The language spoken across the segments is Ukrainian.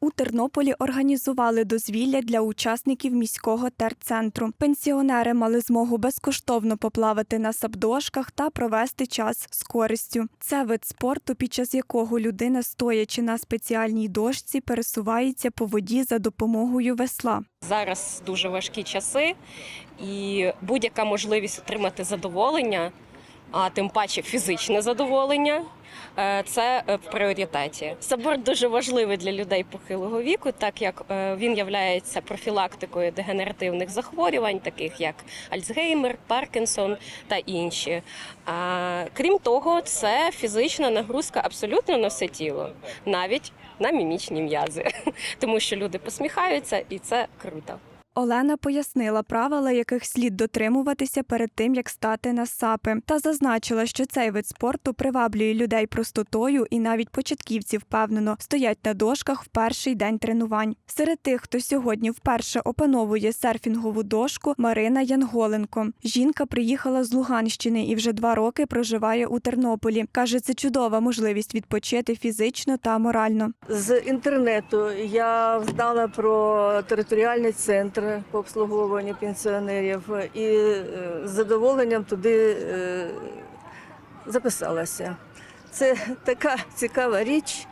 У Тернополі організували дозвілля для учасників міського терцентру. Пенсіонери мали змогу безкоштовно поплавати на сапдошках та провести час з користю. Це вид спорту, під час якого людина, стоячи на спеціальній дошці, пересувається по воді за допомогою весла. Зараз дуже важкі часи, і будь-яка можливість отримати задоволення, а тим паче фізичне задоволення. е, Це е, в пріоритеті. Сабор дуже важливий для людей похилого віку, так як е, він є профілактикою дегенеративних захворювань, таких як Альцгеймер, Паркінсон та інші. А, Крім того, це фізична нагрузка абсолютно на все тіло, навіть на мімічні м'язи, тому що люди посміхаються, і це круто. Олена пояснила правила, яких слід дотримуватися перед тим, як стати на сапи, та зазначила, що цей вид спорту приваблює людей простотою і навіть початківці впевнено стоять на дошках в перший день тренувань. Серед тих, хто сьогодні вперше опановує серфінгову дошку, Марина Янголенко. Жінка приїхала з Луганщини і вже два роки проживає у Тернополі. каже, це чудова можливість відпочити фізично та морально. З інтернету я знала про територіальний центр по обслуговуванню пенсіонерів і е, з задоволенням туди е, записалася. Це така цікава річ.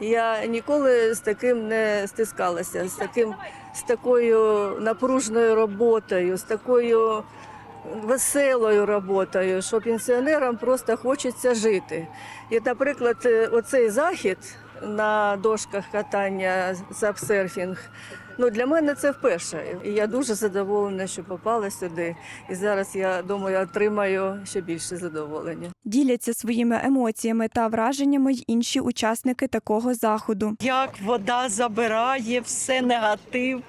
Я ніколи з таким не стискалася, з таким з такою напружною роботою, з такою веселою роботою, що пенсіонерам просто хочеться жити. І, наприклад, оцей захід на дошках катання сапсерфінг. Ну, для мене це вперше. І я дуже задоволена, що попала сюди. І зараз я думаю, отримаю ще більше задоволення. Діляться своїми емоціями та враженнями й інші учасники такого заходу. як вода забирає все негатив,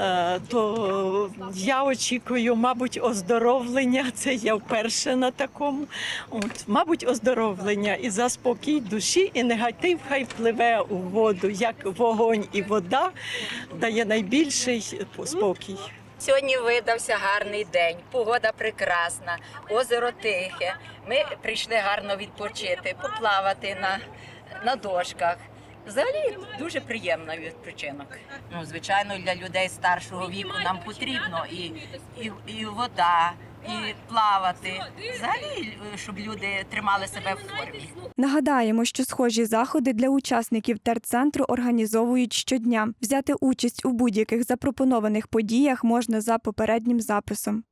е, то я очікую, мабуть, оздоровлення. Це я вперше на такому. От, мабуть, оздоровлення і заспокій душі, і негатив хай впливе у воду, як вогонь і вода дає найбільший спокій. Сьогодні видався гарний день, погода прекрасна, озеро тихе. Ми прийшли гарно відпочити, поплавати на, на дошках. Взагалі дуже приємний відпочинок. Ну, звичайно, для людей старшого віку нам потрібно і, і, і вода, і плавати. Взагалі, щоб люди тримали себе в формі. Нагадаємо, що схожі заходи для учасників терцентру організовують щодня. Взяти участь у будь-яких запропонованих подіях можна за попереднім записом.